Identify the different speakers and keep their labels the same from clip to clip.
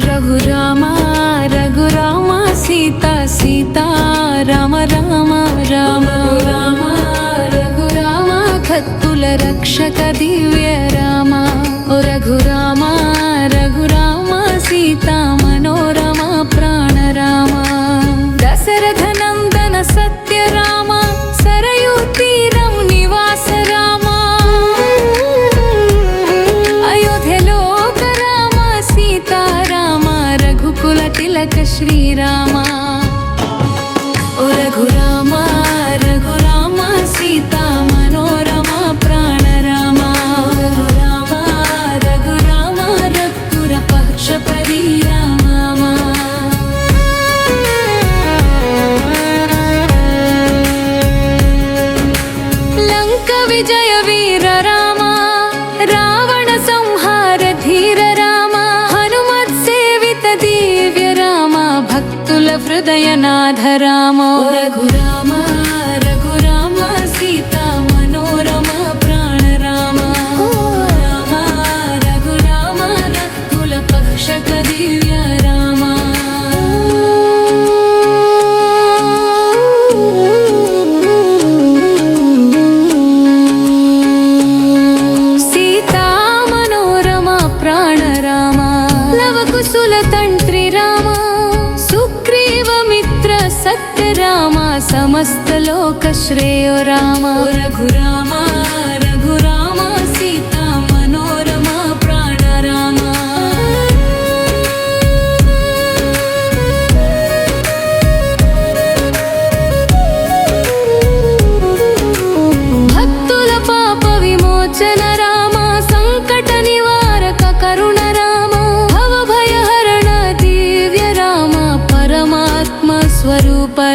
Speaker 1: రఘురామ రఘురామ సీత సీత రామ రామ రామ రామ రఘురామ కత్తుల రక్షక దివ్య రామ ఓ రఘురామ हृदयनाथ राम रघुराम रघुराम सीता मनोरम प्राणराम। राम रघु राम रघकुलपक्षक दिव्य रामा समस्तलोकश्रेयो रामा। रघुरामा।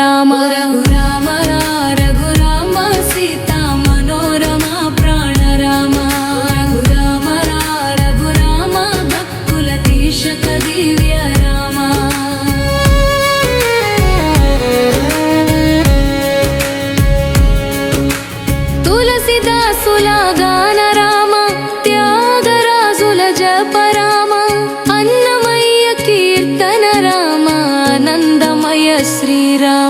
Speaker 1: స్వరూప రామ రఘురామ రఘురామ సీత మనోరమ ప్రాణ రామ రఘురామ రఘురామ భక్తుల తీషక దివ్య రామ. తులసిదాసుల గాన రామ త్యాగరాజుల జప రామ అన్నమయ్య కీర్తన రామ ఆనందమయ శ్రీరామ.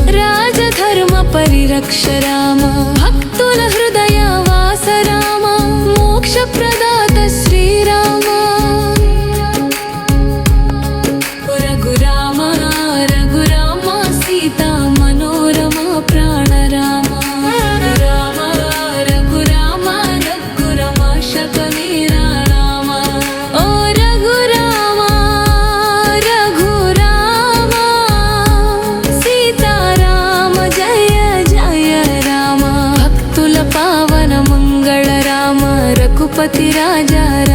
Speaker 1: त्रिरक्षराम भक्तुल हृदय पति राजा